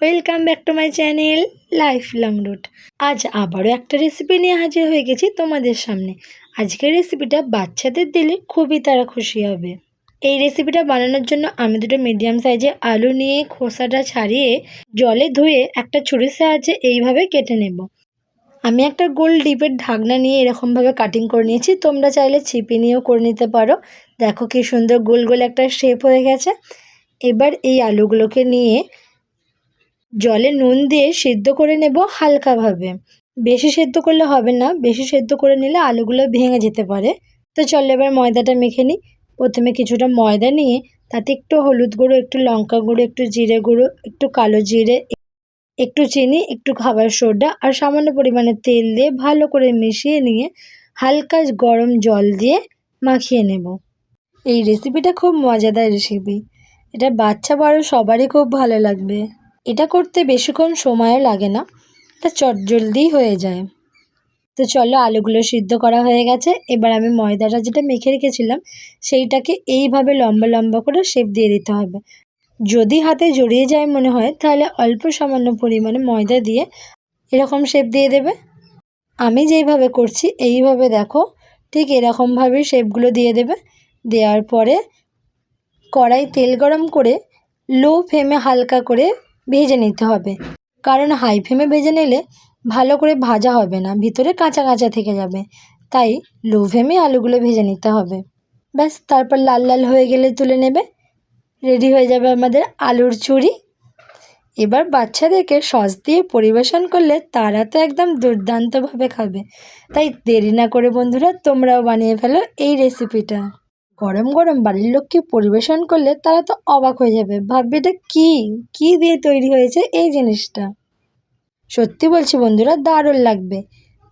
Welcome back to my channel life long route আজ আবারও একটা রেসিপি নিয়ে হাজির হয়ে গেছি তোমাদের সামনে। আজকের রেসিপিটা বাচ্চাদের দিলে খুবই তারা খুশি হবে। এই রেসিপিটা বানানোর জন্য আমি দুটো মিডিয়াম সাইজে আলু নিয়ে খোসাটা ছাড়িয়ে জলে ধুয়ে একটা ছুরির সাহায্যে এইভাবে কেটে নেব। আমি একটা গোল ডিপের ঢাকনা নিয়ে এরকমভাবে কাটিং করে নিয়েছি। তোমরা চাইলে ছিপি নিয়েও করে নিতে পারো। দেখো কি সুন্দর গোল গোল একটা শেপ হয়ে গেছে। এবার এই আলুগুলোকে নিয়ে জলে নুন দিয়ে সেদ্ধ করে নেব হালকাভাবে। বেশি সেদ্ধ করলে হবে না, বেশি সেদ্ধ করে নিলে আলুগুলো ভেঙে যেতে পারে। তো চলো এবার ময়দাটা মেখে নিই। প্রথমে কিছুটা ময়দা নিয়ে তাতে একটু হলুদ গুঁড়ো, একটু লঙ্কা গুঁড়ো, একটু জিরে গুঁড়ো, একটু কালো জিরে, একটু চিনি, একটু খাবার সোডা আর সামান্য পরিমাণে তেল দিয়ে ভালো করে মিশিয়ে নিয়ে হালকা গরম জল দিয়ে মাখিয়ে নেব। এই রেসিপিটা খুব মজাদার রেসিপি এটা বাচ্চা বড় সবারই খুব ভালো লাগবে। এটা করতে বেশিক্ষণ সময়ও লাগে না। এটা চটজলদি হয়ে যায়। তো চলো আলুগুলো সিদ্ধ করা হয়ে গেছে। এবার আমি ময়দাটা যেটা মেখে রেখেছিলাম, সেইটাকে এইভাবে লম্বা লম্বা করে শেপ দিয়ে দিতে হবে। যদি হাতে জড়িয়ে যায় মনে হয়, তাহলে অল্প সামান্য পরিমাণে ময়দা দিয়ে এরকম শেপ দিয়ে দেবে। আমি যেইভাবে করছি, এইভাবে দেখো, ঠিক এরকমভাবে শেপগুলো দিয়ে দেবে। দেওয়ার পরে কড়াই তেল গরম করে লো ফ্লেমে হালকা করে ভেজে নিতে হবে। কারণ হাই ফ্লেমে ভেজে নিলে ভালো করে ভাজা হবে না, ভিতরে কাঁচা কাঁচা থেকে যাবে। তাই লো ফ্লেমে আলুগুলো ভেজে নিতে হবে। ব্যাস, তারপর লাল লাল হয়ে গেলে তুলে নেবে। রেডি হয়ে যাবে আমাদের আলুর চুরি এবার বাচ্চাদেরকে সস দিয়ে পরিবেশন করলে তারা তো একদম দুর্দান্তভাবে খাবে। তাই দেরি না করে বন্ধুরা, তোমরাও বানিয়ে ফেলো এই রেসিপিটা গরম গরম বাড়ির লোককে পরিবেশন করলে তারা তো অবাক হয়ে যাবে। ভাববে এটা কী? কী দিয়ে তৈরি হয়েছে এই জিনিসটা? সত্যি বলছি বন্ধুরা, দারুণ লাগবে।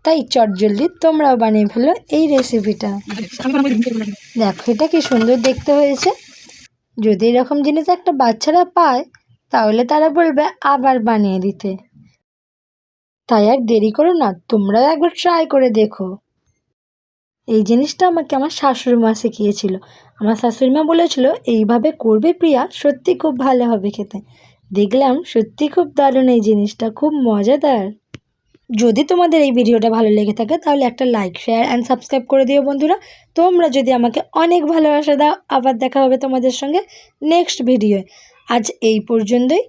তাই চটজলদি তোমরাও বানিয়ে ফেলো এই রেসিপিটা দেখো, এটা কি সুন্দর দেখতে হয়েছে। যদি এরকম জিনিস একটা বাচ্চারা পায়, তাহলে তারা বলবে আবার বানিয়ে দিতে। তাই আর দেরি করো না, তোমরাও একবার ট্রাই করে দেখো। এই জিনিসটা আমাকে আমার শাশুড়ি মা শিখিয়েছিল। আমার শাশুড়ি মা বলেছিল, এইভাবে করবে প্রিয়া, সত্যি খুব ভালো হবে খেতে। দেখলাম, সত্যি খুব দারুণ এই জিনিসটা, খুব মজাদার। যদি তোমাদের এই ভিডিওটা ভালো লেগে থাকে, তাহলে একটা লাইক শেয়ার অ্যান্ড সাবস্ক্রাইব করে দিও বন্ধুরা। তোমরা যদি আমাকে অনেক ভালোবাসা দাও, আবার দেখা হবে তোমাদের সঙ্গে নেক্সট ভিডিওয়ে আজ এই পর্যন্তই।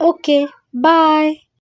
Okay bye